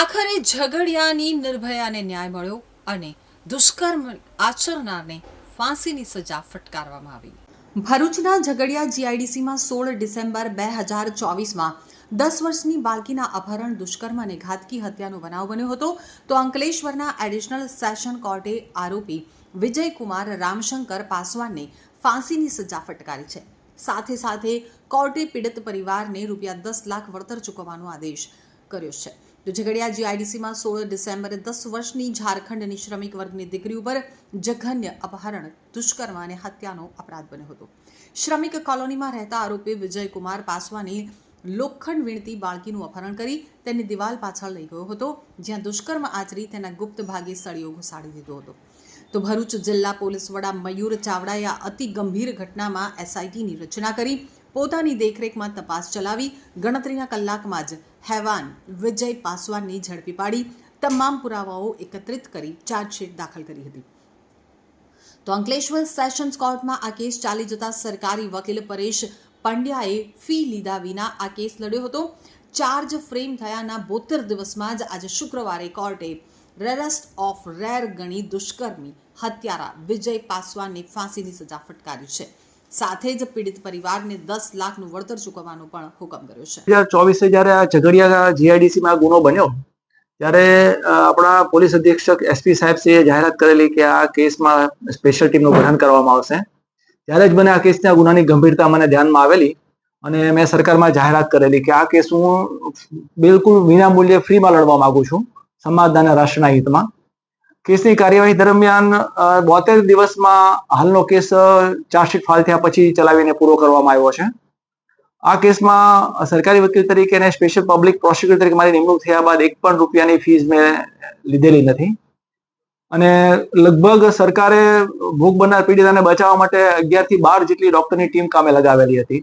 આખરે ઝઘડિયાની નિર્ભયાને ન્યાય મળ્યો અને દુષ્કર્મ આચરનારને ફાંસીની સજા ફટકારવામાં આવી. ભરૂચના ઝઘડિયા જીઆઈડીસીમાં સોળ ડિસેમ્બર બે હજાર ચોવીસમાં દસ વર્ષની બાળકીના અપહરણ, દુષ્કર્મ અને ઘાતકી હત્યાનો બનાવ બન્યો હતો તો અંકલેશ્વરના એડિશનલ સેશન કોર્ટે આરોપી વિજયકુમાર રામશંકર પાસવાનને ફાંસીની સજા ફટકારી છે. સાથે સાથે કોર્ટે પીડિત પરિવારને રૂપિયા દસ લાખ વળતર ચૂકવવાનો આદેશ કર્યો છે. તો ઝઘડિયા જીઆઈડીસીમાં સોળ ડિસેમ્બરે દસ વર્ષની ઝારખંડની શ્રમિક વર્ગની દીકરી ઉપર જઘન્ય અપહરણ, દુષ્કર્મ અને હત્યાનો અપરાધ બન્યો હતો. શ્રમિક કોલોનીમાં રહેતા આરોપી વિજયકુમાર પાસવાની લોખંડ વીણતી બાળકીનું અપહરણ કરી તેની દિવાલ પાછળ લઈ ગયો હતો, જ્યાં દુષ્કર્મ આચરી તેના ગુપ્ત ભાગે સળિયો ઘુસાડી દીધો હતો. તો ભરૂચ જિલ્લા પોલીસ વડા મયુર ચાવડાએ આ અતિ ગંભીર ઘટનામાં એસઆઈટીની રચના કરી પોતાની દેખરેખમાં તપાસ ચલાવી ગણતરીના કલાકમાં જ હેવાન વિજય પાસવાનની ઝડપી પાડી તમામ પુરાવાઓ એકત્રિત કરી ચાર્જશીટ દાખલ કરી હતી. તો અંકલેશ્વર સેશન્સ કોર્ટમાં આ કેસ ચાલી જતા સરકારી વકીલ પરેશ પંડ્યાએ ફી લીધા વિના આ કેસ લડ્યો હતો. ચાર્જ ફ્રેમ થયાના બોતેર દિવસમાં જ આજે શુક્રવારે કોર્ટે રેરેસ્ટ ઓફ રેર ગણી દુષ્કર્મી હત્યારા વિજય પાસવાનને ફાંસીની સજા ફટકારી છે. સાથે જ પીડિત પરિવારને દસ લાખનું વળતર ચૂકવવાનો પણ હુકમ કર્યો છે. બે હજાર ચોવીસે જયારે આ ઝઘડિયા જીઆઈડીસી માં ગુનો બન્યો, ત્યારે આપણા પોલીસ અધિક્ષક એસપી સાહેબ શ્રીએ જાહેરાત કરેલી કે આ કેસમાં સ્પેશિયલ ટીમનું ગઠન કરવામાં આવશે. ત્યારે જ મને આ કેસના ગુનાની ગંભીરતા મને ધ્યાનમાં આવેલી અને મેં સરકારમાં જાહેરાત કરેલી કે આ કેસ હું બિલકુલ વિના મૂલ્યે ફ્રીમાં લડવા માંગુ છું સમાજના રાષ્ટ્રના હિતમાં. કેસની કાર્યવાહી દરમિયાન બોતેર દિવસમાં હાલનો કેસ ચાર્જશીટ ફાઇલ થયા પછી ચલાવીને પૂરો કરવામાં આવ્યો છે. આ કેસમાં સરકારી વકીલ તરીકે અને સ્પેશિયલ પબ્લિક પ્રોસિક્યુટર તરીકે મારી નિમણૂક થયા બાદ એક પણ રૂપિયાની ફીસ મેં લીધેલી નથી. અને લગભગ સરકારે ભોગ બનનાર પીડિતાને બચાવવા માટે અગિયારથી બાર જેટલી ડોક્ટરની ટીમ કામે લગાવેલી હતી.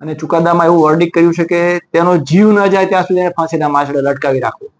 અને ચુકાદામાં એવું વર્ડિક કર્યું છે કે તેનો જીવ ન જાય ત્યાં સુધી એને ફાંસીના માછડે લટકાવી રાખવું.